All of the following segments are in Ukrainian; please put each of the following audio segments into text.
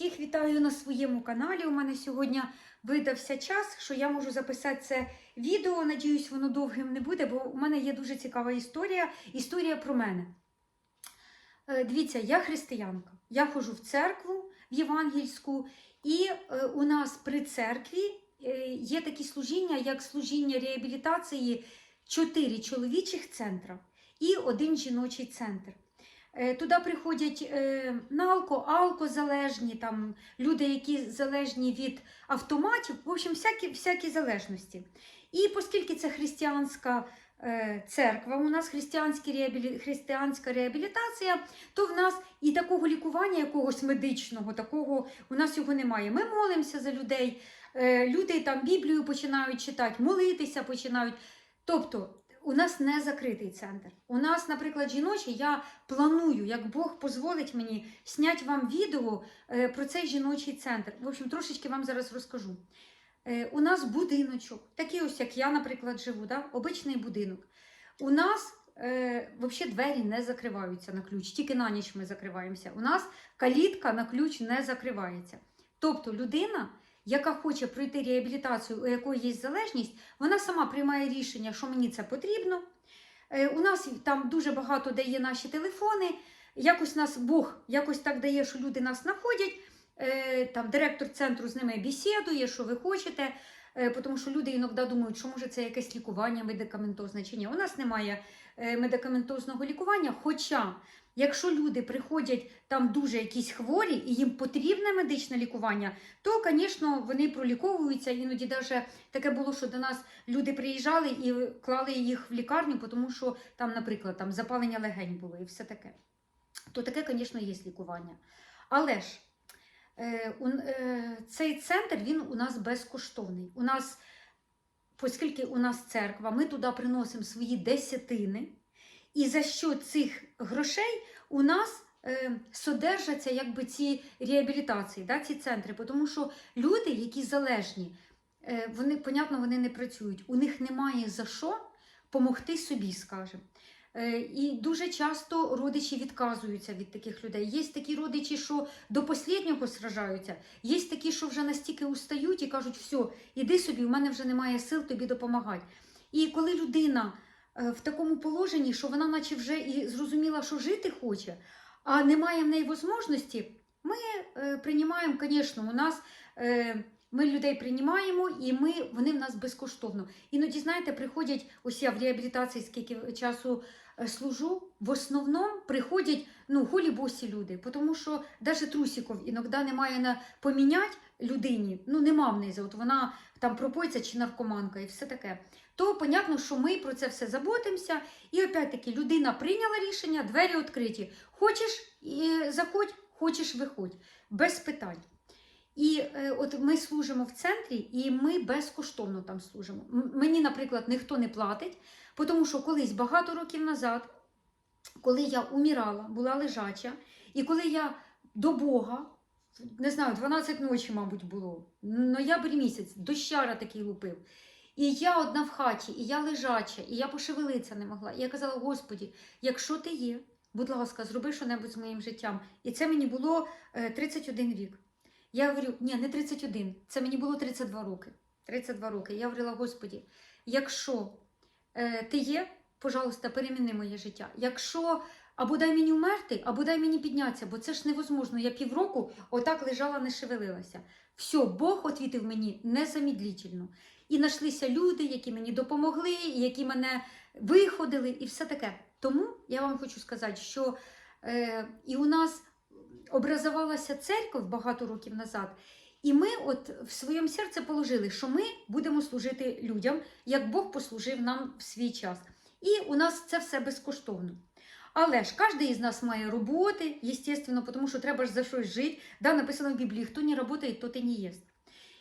Всіх вітаю на своєму каналі. У мене сьогодні видався час, що я можу записати це відео. Надіюсь, воно довгим не буде, бо у мене є дуже цікава історія. Історія про мене. Е, Дивіться, я християнка. Я ходжу в церкву в євангельську, і е, у нас при церкві е, є такі служіння, як служіння реабілітації чотири чоловічих центра і один жіночий центр. Е, Туди приходять е, налко, алкозалежні, там люди, які залежні від автоматів, в общем, всякі, всякі залежності. І оскільки це християнська е, церква, у нас християнська реабілітація, то в нас і такого лікування якогось медичного, такого у нас його немає. Ми молимося за людей, люди там Біблію починають читати, молитися починають. Тобто у нас не закритий центр. У нас, наприклад, жіночий, я планую, як Бог дозволить мені, зняти вам відео е, про цей жіночий центр. В общем, трошечки вам зараз розкажу. Е, У нас будиночок, такий ось, як я, наприклад, живу, да? обичний будинок. У нас е, взагалі двері не закриваються на ключ, тільки на ніч ми закриваємося. У нас калітка на ключ не закривається. Тобто людина, яка хоче пройти реабілітацію, у якої є залежність, вона сама приймає рішення, що мені це потрібно. Е, У нас там дуже багато де є наші телефони. Якось нас Бог якось так дає, що люди нас знаходять. Е, Там директор центру з ними бесідує, що ви хочете. Е, Тому що люди іноді думають, що може це якесь лікування медикаментозне чи ні. У нас немає е, медикаментозного лікування. Хоча, якщо люди приходять там дуже якісь хворі і їм потрібне медичне лікування, то, звісно, вони проліковуються. Іноді навіть таке було, що до нас люди приїжджали і клали їх в лікарню, тому що там, наприклад, там запалення легень було і все таке. То таке, звісно, є лікування. Але ж цей центр він у нас безкоштовний. У нас, оскільки у нас церква, ми туди приносимо свої десятини, і за що цих грошей у нас е, содержаться якби ці реабілітації, да, ці центри. Тому що люди, які залежні, е, вони, понятно, вони не працюють. У них немає за що помогти собі, скажімо. Е, І дуже часто родичі відказуються від таких людей. Є такі родичі, що до останнього сражаються, є такі, що вже настільки устають і кажуть, все, іди собі, у мене вже немає сил тобі допомагати. І коли людина е, в такому положенні, що вона наче вже і зрозуміла, що жити хоче, а немає в неї можливості, ми е, приймаємо, звісно, у нас. Ми людей приймаємо і ми, вони в нас безкоштовно. Іноді, знаєте, приходять, ось я в реабілітації скільки часу е, служу, в основному приходять ну, голі босі люди, тому що навіть трусиків іноді немає на поміняти людині, ну нема в неї, от вона там пропоїться чи наркоманка і все таке. То понятно, що ми про це все заботимося. І опять-таки людина прийняла рішення, двері відкриті. Хочеш заходь, хочеш виходь, без питань. І е, от ми служимо в центрі, і ми безкоштовно там служимо. Мені, наприклад, ніхто не платить, тому що колись багато років назад, коли я умирала, була лежача, і коли я до Бога, не знаю, 12 ночі, мабуть, було, ноябрь місяць, дощара такий лупив. І я одна в хаті, і я лежача, і я пошевелитися не могла. І я казала: Господі, якщо ти є, будь ласка, зроби що-небудь з моїм життям. І це мені було е, 31 рік. Я говорю, ні, не 31, це мені було 32 роки. 32 роки. Я говорила, Господі, якщо е, ти є, пожалуйста, переміни моє життя. Якщо або дай мені вмерти, або дай мені піднятися, бо це ж невозможно. Я півроку отак лежала, не шевелилася. Все, Бог отвітив мені незамідлительно. І знайшлися люди, які мені допомогли, які мене виходили, і все таке. Тому я вам хочу сказати, що е, і у нас образувалася церква багато років назад. І ми от в своєму серці положили, що ми будемо служити людям, як Бог послужив нам в свій час. І у нас це все безкоштовно. Але ж кожен із нас має роботи, естественно, тому що треба ж за щось жити. Да, написано в Біблії, хто не працює, тот і не їсть.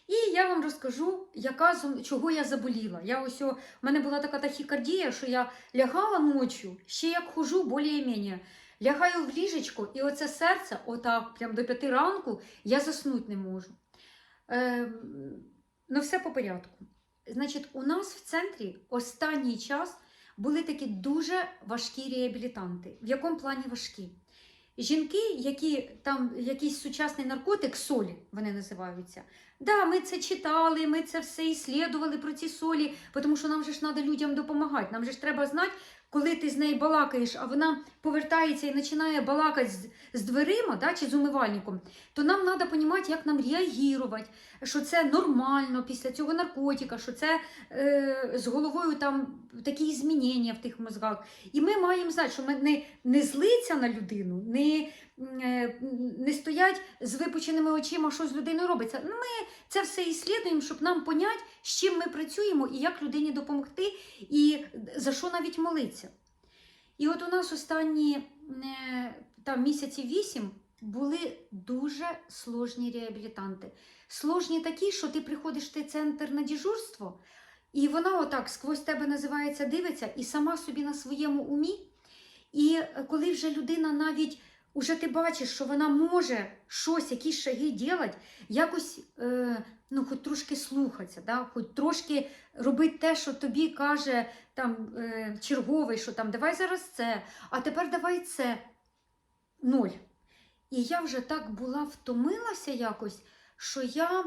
І я вам розкажу, яка, чого я заболіла. Я ось, в мене була така тахікардія, що я лягала ночі, ще як хожу, більш-менш. Лягаю в ліжечко, і оце серце, отак, прям до п'яти ранку, я заснути не можу. Е, ну, все по порядку. Значить, у нас в центрі останній час були такі дуже важкі реабілітанти. В якому плані важкі? жінки, які там якийсь сучасний наркотик, солі вони називаються. Да, ми це читали, ми це все іслідували про ці солі, тому що нам же ж треба людям допомагати. Нам же ж треба знати, коли ти з нею балакаєш, а вона повертається і починає балакати з, з дверима да, чи з умивальником, то нам треба розуміти, як нам реагувати, що це нормально після цього наркотика, що це е, з головою там такі змінення в тих мозгах. І ми маємо знати, що ми не, не злиться на людину, не, не стоять з випученими очима, що з людиною робиться. Ми це все іслідуємо, щоб нам поняти, з чим ми працюємо і як людині допомогти, і за що навіть молитися. І от у нас останні е, там місяці вісім були дуже сложні реабілітанти. Сложні такі, що ти приходиш в той центр на дежурство, і вона отак сквозь тебе називається, дивиться, і сама собі на своєму умі. І е, коли вже людина навіть уже ти бачиш, що вона може щось, якісь шаги робити, якось е, ну, хоч трошки слухатися, да? хоч трошки робити те, що тобі каже там, е, черговий, що там давай зараз це, а тепер давай це. Ноль. І я вже так була втомилася якось, що я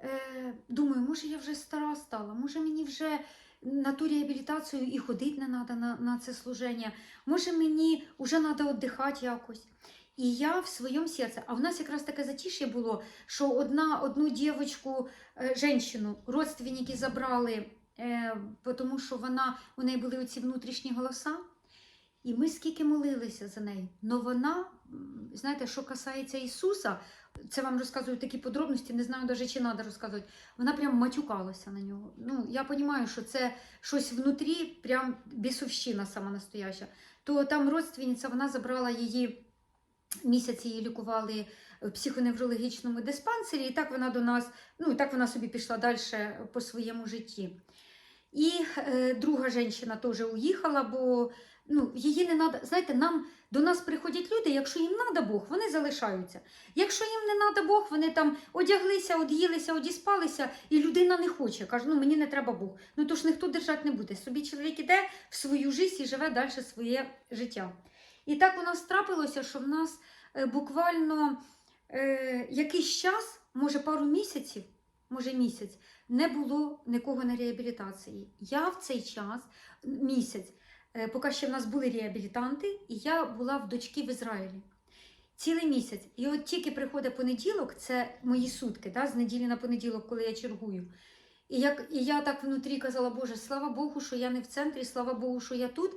е, думаю, може я вже стара стала, може мені вже на ту реабілітацію і ходити не треба на, на це служення, може мені вже треба віддихати якось. І я в своєму серці, а в нас якраз таке затіше було, що одна, одну дівчинку, е, жінку, родственники забрали, е, тому що вона, у неї були оці внутрішні голоса. І ми скільки молилися за неї. Но вона, знаєте, що касається Ісуса, це вам розказую такі подробності, не знаю навіть, чи треба розказувати. Вона прям матюкалася на нього. Ну, я розумію, що це щось внутрі, прям бісовщина сама настояща. То там родственниця, вона забрала її, місяць її лікували в психоневрологічному диспансері, і так вона до нас, ну і так вона собі пішла далі по своєму житті. І е, друга жінка теж уїхала, бо ну, її не треба. Знаєте, нам до нас приходять люди, якщо їм треба Бог, вони залишаються. Якщо їм не треба Бог, вони там одяглися, од'їлися, одіспалися, і людина не хоче. Каже, ну мені не треба Бог. Ну то ж ніхто держати не буде. Собі чоловік іде в свою життя і живе далі своє життя. І так у нас трапилося, що в нас е, буквально е, якийсь час, може пару місяців, може місяць, не було нікого на реабілітації. Я в цей час, місяць, поки ще в нас були реабілітанти, і я була в дочки в Ізраїлі. Цілий місяць. І от тільки приходить понеділок, це мої сутки, да, з неділі на понеділок, коли я чергую. І, як, і я так внутрі казала, Боже, слава Богу, що я не в центрі, слава Богу, що я тут.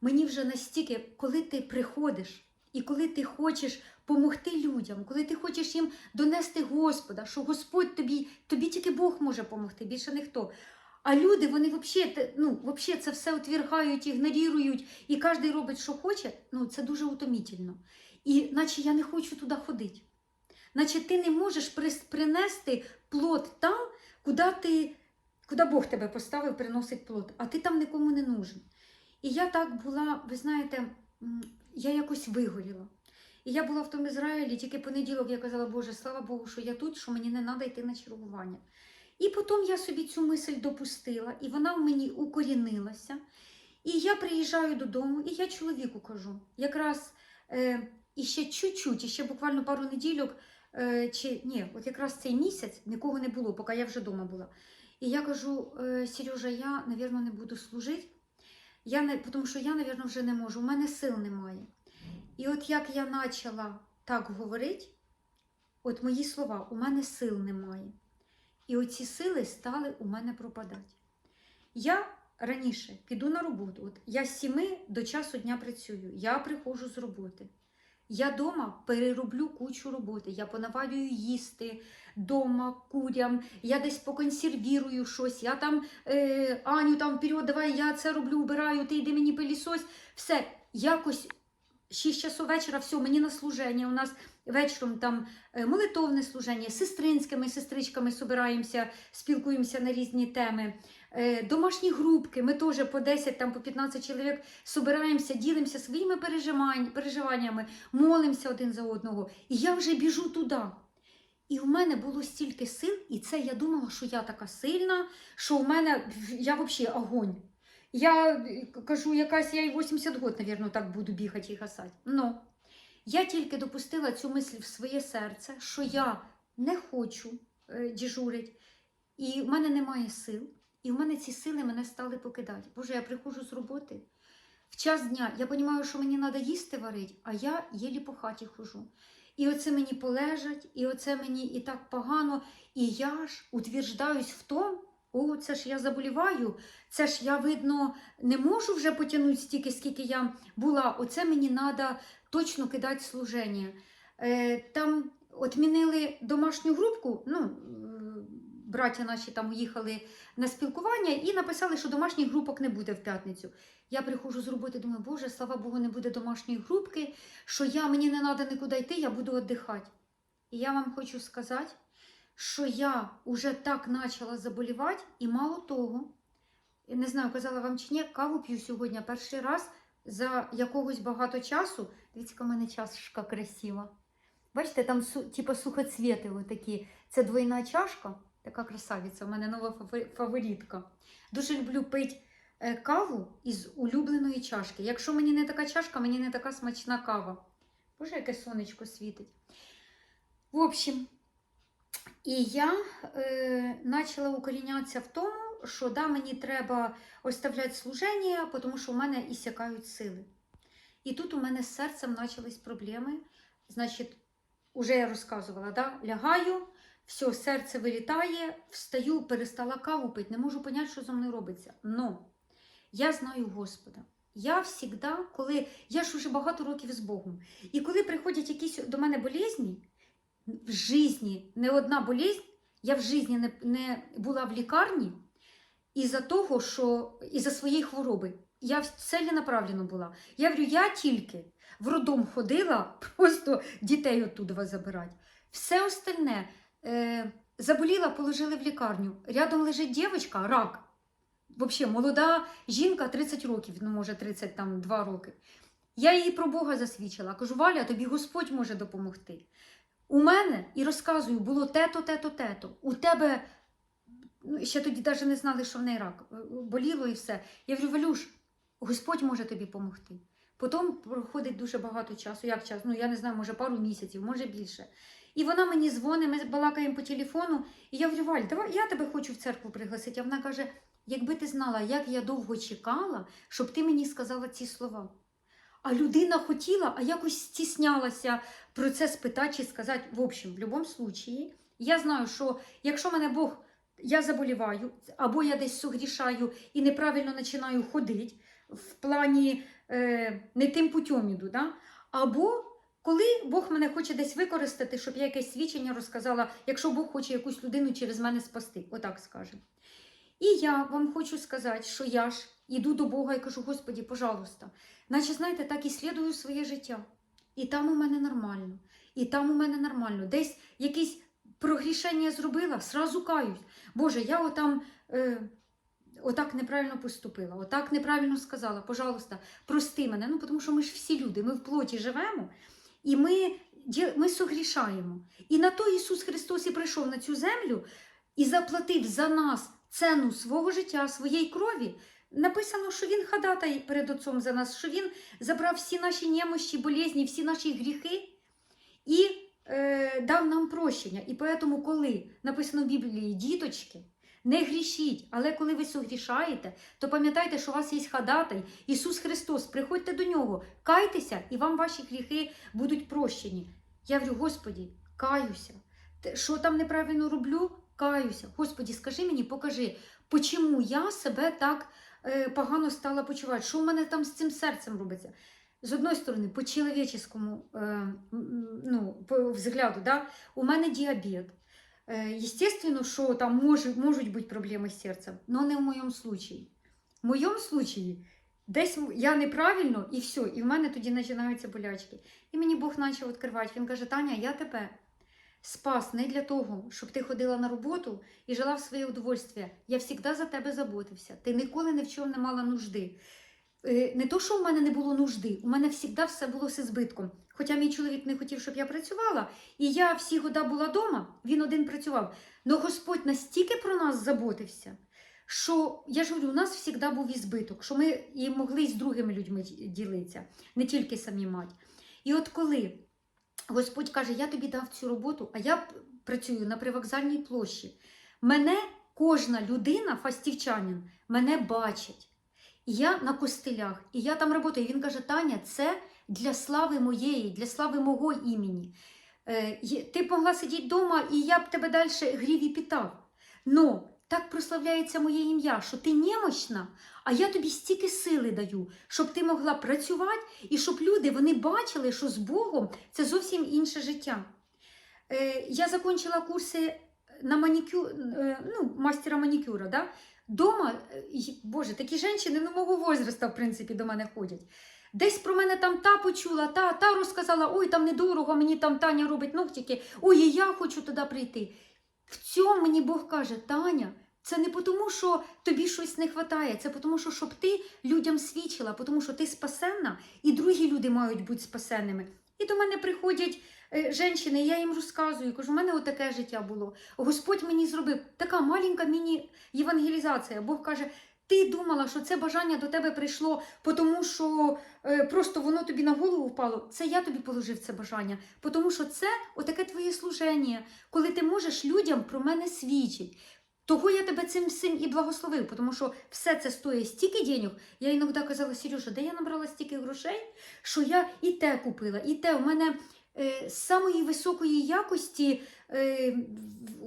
Мені вже настільки, коли ти приходиш і коли ти хочеш допомогти людям, коли ти хочеш їм донести Господа, що Господь тобі, тобі тільки Бог може допомогти, більше ніхто. А люди, вони взагалі ну, вообще це все отвергають, ігнорують, і кожен робить, що хоче, ну це дуже утомітельно. І наче я не хочу туди ходити. Наче ти не можеш принести плод там, куди ти, куди Бог тебе поставив, приносить плод, а ти там нікому не нужен. І я так була, ви знаєте, я якось вигоріла. І я була в тому Ізраїлі, тільки понеділок я казала, Боже, слава Богу, що я тут, що мені не треба йти на чергування. І потім я собі цю мисль допустила, і вона в мені укорінилася. І я приїжджаю додому, і я чоловіку кажу, якраз е, іще чуть-чуть, іще буквально пару неділюк, е, чи ні, от якраз цей місяць нікого не було, поки я вже вдома була. І я кажу, е, Сережа, я, напевно, не буду служити. Я не, тому що я, напевно, вже не можу, у мене сил немає. І от як я почала так говорити, от мої слова, у мене сил немає. І оці сили стали у мене пропадати. Я раніше піду на роботу. От я з 7 до часу дня працюю, я приходжу з роботи. Я вдома перероблю кучу роботи. Я понавалюю їсти дома курям, я десь поконсервірую щось, я там е, Аню там вперед, давай я це роблю, убираю, ти йди мені пилісось. Все, якось 6 часов вечора, все, мені на служення. У нас вечором там е, молитовне служення, з сестринськими сестричками збираємося, спілкуємося на різні теми. Е, Домашні групки, ми теж по 10, там, по 15 чоловік збираємося, ділимося своїми переживаннями, молимося один за одного. І я вже біжу туди. І в мене було стільки сил, і це я думала, що я така сильна, що в мене я взагалі огонь. Я е, кажу, якась я і 80 років, мабуть, так буду бігати і гасати. Ну. Я тільки допустила цю мисль в своє серце, що я не хочу е, діжурити, і в мене немає сил. І в мене ці сили мене стали покидати. Боже, я приходжу з роботи. В час дня я розумію, що мені треба їсти варити, а я єлі по хаті хожу. І оце мені полежать, і оце мені і так погано. І я ж утверждаюсь в тому, о, це ж я заболіваю, це ж я, видно, не можу вже потягнути стільки, скільки я була. Оце мені треба точно кидати служення. Е, там отмінили домашню групку, ну, браття наші там їхали на спілкування і написали, що домашніх групок не буде в п'ятницю. Я приходжу з роботи, думаю, Боже, слава Богу, не буде домашньої групки, що я мені не треба нікуди йти, я буду віддихати. І я вам хочу сказати, що я вже так почала заболівати, і мало того, не знаю, казала вам чи ні, каву п'ю сьогодні перший раз за якогось багато часу. Дивіться, в мене чашка красива. Бачите, там типу сухоцвіти такі. Це двойна чашка, така красавиця, у мене нова фаворитка. Дуже люблю пити е, каву із улюбленої чашки. Якщо мені не така чашка, мені не така смачна кава. Боже, яке сонечко світить. В общем, і я е, почала укорінятися в тому, що да, мені треба оставляти служення, тому що в мене ісякають сили. І тут у мене з серцем почались проблеми. Значить, уже я розказувала, да? лягаю, все, серце вилітає, встаю, перестала каву пити, не можу поняти, що зі мною робиться. Но я знаю Господа. Я завжди, коли я ж уже багато років з Богом, і коли приходять якісь до мене болезні, в житті не одна болезнь, я в житті не, не була в лікарні із-за того, що із-за своєї хвороби. Я целенаправленно була. Я говорю, я тільки в роддом ходила, просто дітей оттуда забирати. Все остальне е, заболіла, положили в лікарню. Рядом лежить дівчинка, рак. Взагалі, молода жінка 30 років, ну може 32 роки. Я їй про Бога засвідчила. Кажу, Валя, тобі Господь може допомогти. У мене і розказую, було тето, тето, тето. У тебе ну, ще тоді навіть не знали, що в неї рак. Боліло і все. Я говорю, Валюш, Господь може тобі допомогти. Потім проходить дуже багато часу. Як час? Ну я не знаю, може пару місяців, може більше. І вона мені дзвонить, ми балакаємо по телефону. І я говорю, Валь, давай я тебе хочу в церкву пригласити. А вона каже: якби ти знала, як я довго чекала, щоб ти мені сказала ці слова. А людина хотіла, а якось стіснялася про це спитати чи сказати. В общем, в будь-якому випадку, я знаю, що якщо мене Бог, я заболіваю, або я десь сугрішаю і неправильно починаю ходити, в плані е, не тим путем іду, да? або коли Бог мене хоче десь використати, щоб я якесь свідчення розказала, якщо Бог хоче якусь людину через мене спасти, отак скажемо. І я вам хочу сказати, що я ж іду до Бога і кажу, Господі, пожалуйста, наче знаєте, так і слідую своє життя. І там у мене нормально, і там у мене нормально. Десь якісь прогрішення зробила, сразу каюсь. Боже, я отам. Е, Отак неправильно поступила, отак неправильно сказала. Пожалуйста, прости мене. Ну, тому що ми ж всі люди, ми в плоті живемо, і ми, ми согрішаємо. І на то Ісус Христос і прийшов на цю землю і заплатив за нас ціну свого життя, своєї крові. Написано, що Він хадатай перед Отцом за нас, що Він забрав всі наші немощі, болезні, всі наші гріхи і е, дав нам прощення. І тому, коли написано в Біблії діточки, не грішіть, але коли ви согрішаєте, то пам'ятайте, що у вас є хадатай, Ісус Христос, приходьте до нього, кайтеся, і вам ваші гріхи будуть прощені. Я говорю, Господі, каюся. Що там неправильно роблю? Каюся. Господі, скажи мені, покажи, чому я себе так погано стала почувати, що в мене там з цим серцем робиться. З одної сторони, по чоловіческому е, ну, по взгляду, да, у мене діабет. Естественно, що там може, можуть бути проблеми з серцем, але не в моєму случаї. В моєму случаї десь я неправильно і все, і в мене тоді починаються болячки. І мені Бог почав відкривати. Він каже: Таня, я тебе спас не для того, щоб ти ходила на роботу і жила в своє удовольствие. Я завжди за тебе заботився. Ти ніколи ні в чому не мала нужди. Не то, що в мене не було нужди, у мене завжди все було з збитком. Хоча мій чоловік не хотів, щоб я працювала, і я всі года була вдома, він один працював. Но Господь настільки про нас заботився, що я ж говорю, у нас завжди був ізбиток, що ми і могли з другими людьми ділитися, не тільки самі мать. І от коли Господь каже, я тобі дав цю роботу, а я працюю на привокзальній площі, мене кожна людина, фастівчанин, мене бачить. І я на костилях, і я там працюю. І він каже: Таня, це для слави моєї, для слави мого імені. Е, ти б могла сидіти вдома, і я б тебе далі грів і питав. Но так прославляється моє ім'я, що ти немощна, а я тобі стільки сили даю, щоб ти могла працювати і щоб люди вони бачили, що з Богом це зовсім інше життя. Е, я закінчила курси на манікюр, е, ну, мастера манікюра. Да? Дома, е, боже, такі жінки ну, мого возрасту, в принципі, до мене ходять. Десь про мене там та почула, та, та розказала, ой, там недорого, мені там Таня робить ногтики, ой, я хочу туди прийти. В цьому мені Бог каже, Таня, це не тому, що тобі щось не вистачає, це тому, що щоб ти людям свідчила, тому що ти спасенна, і другі люди мають бути спасенними. І до мене приходять е, жінки, я їм розказую, кажу, у мене отаке життя було. Господь мені зробив така маленька міні-євангелізація. Бог каже, ти думала, що це бажання до тебе прийшло, тому що е, просто воно тобі на голову впало. Це я тобі положив це бажання, тому що це отаке твоє служення, коли ти можеш людям про мене свідчити. Того я тебе цим всім і благословив, тому що все це стоїть стільки денег. Я іноді казала, Сережа, де я набрала стільки грошей, що я і те купила, і те. У мене е, з самої високої якості е,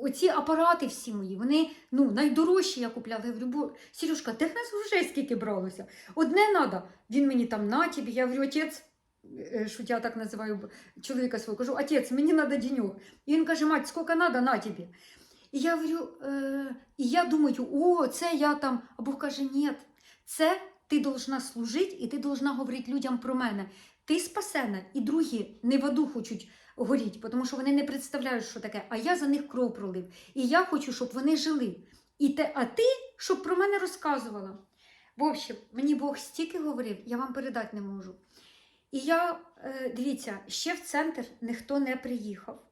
оці апарати всі мої, вони ну, найдорожчі я купляла. Я говорю, бо Сережка, де в нас грошей скільки бралося? Одне треба. Він мені там на тобі. Я говорю, отець, е, шутя я так називаю чоловіка свого, кажу, отець, мені треба денег. І він каже, мать, скільки треба, на тобі. І я говорю, е, і я думаю, о, це я там. А Бог каже, ні, це ти должна служити і ти должна говорити людям про мене. Ти спасена, і другі не в аду хочуть горіти, тому що вони не представляють, що таке. А я за них кров пролив. І я хочу, щоб вони жили. І те, а ти, щоб про мене розказувала. В общем, мені Бог стільки говорив, я вам передати не можу. І я, е, дивіться, ще в центр ніхто не приїхав.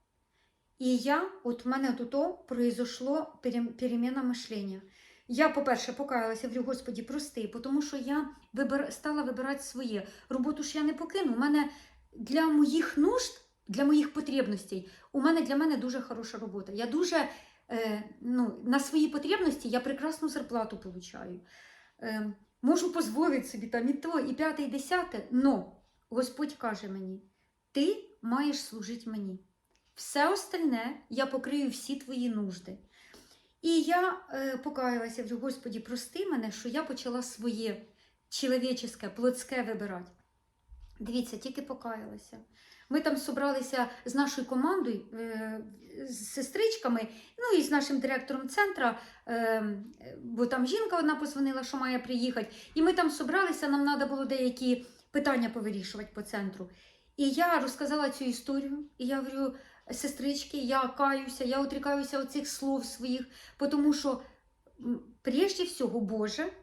І я, от в мене тут произошло перем- переміна мишлення. Я, по-перше, покаялася, говорю, Господі, прости, тому що я вибир... стала вибирати своє. Роботу ж я не покину. У мене для моїх нужд, для моїх потребностей, у мене для мене дуже хороша робота. Я дуже е, ну, на свої потребності я прекрасну зарплату получаю. Е, можу дозволити собі там і то, і п'яте, і десяте. Но Господь каже мені: ти маєш служити мені. Все остальне я покрию всі твої нужди. І я е, покаялася, говорю, Господі, прости мене, що я почала своє чоловічеське, плотське вибирати. Дивіться, тільки покаялася. Ми там зібралися з нашою командою, е, з сестричками, ну і з нашим директором центра, е, бо там жінка одна позвонила, що має приїхати. І ми там зібралися, нам треба було деякі питання повирішувати по центру. І я розказала цю історію, і я говорю, сестрички, я каюся, я отрікаюся від цих слов своїх, тому що прежде всього Боже,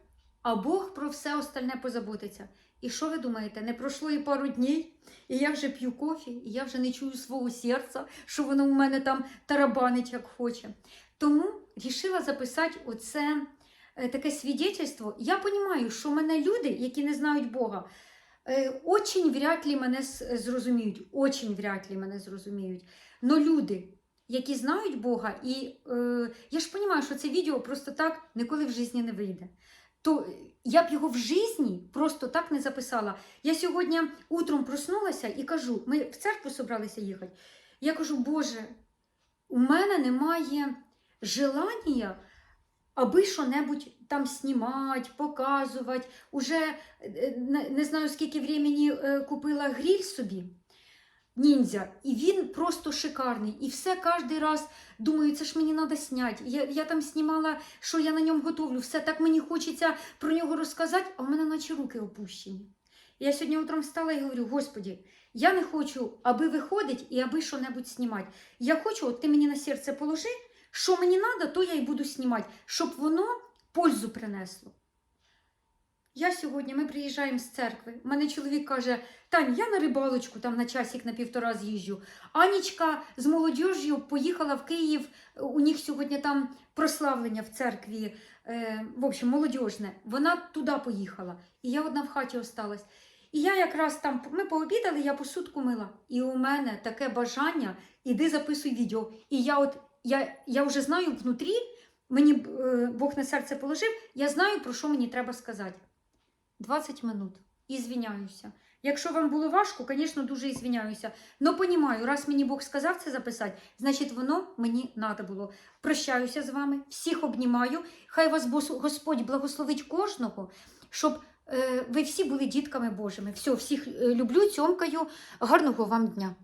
а Бог про все остальне позаботиться. І що ви думаєте, не пройшло і пару днів, і я вже п'ю кофі, і я вже не чую свого серця, що воно у мене там тарабанить, як хоче. Тому рішила записати оце е, таке свідетельство. Я розумію, що мене люди, які не знають Бога, очень вряд ли мене зрозуміють, очень вряд ли мене зрозуміють. Но люди, які знають Бога, і е, я ж розумію, що це відео просто так ніколи в житті не вийде. То я б його в житті просто так не записала. Я сьогодні утром проснулася і кажу: ми в церкву собралися їхати. Я кажу, Боже, у мене немає желання, аби що-небудь там знімати, показувати. Уже е, не, знаю, скільки времени е, купила гриль собі. Ніндзя, і він просто шикарний. І все кожен раз думаю, це ж мені треба зняти. Я, я там знімала, що я на ньому готовлю. Все так мені хочеться про нього розказати, а в мене наче руки опущені. Я сьогодні утром встала і говорю: Господі, я не хочу, аби виходить і аби що-небудь знімати. Я хочу, от ти мені на серце положи, що мені треба, то я й буду знімати, щоб воно пользу принесло. Я сьогодні, ми приїжджаємо з церкви. У мене чоловік каже: Тань, я на рибалочку там на часик на півтора з'їжджу. Анічка з молодіжю поїхала в Київ. У них сьогодні там прославлення в церкві. Е, в общем, молодіжне. Вона туди поїхала. І я одна в хаті осталась. І я якраз там ми пообідали, я посудку мила. І у мене таке бажання, іди записуй відео. І я от я, я вже знаю внутрі, мені е, Бог на серце положив, я знаю, про що мені треба сказати. 20 минут. І звіняюся. Якщо вам було важко, звісно, дуже і звіняюся. Но понімаю, раз мені Бог сказав це записати, значить воно мені треба було. Прощаюся з вами, всіх обнімаю. Хай вас Господь благословить кожного, щоб е, ви всі були дітками Божими. Все, всіх е, люблю, цьомкаю. Гарного вам дня.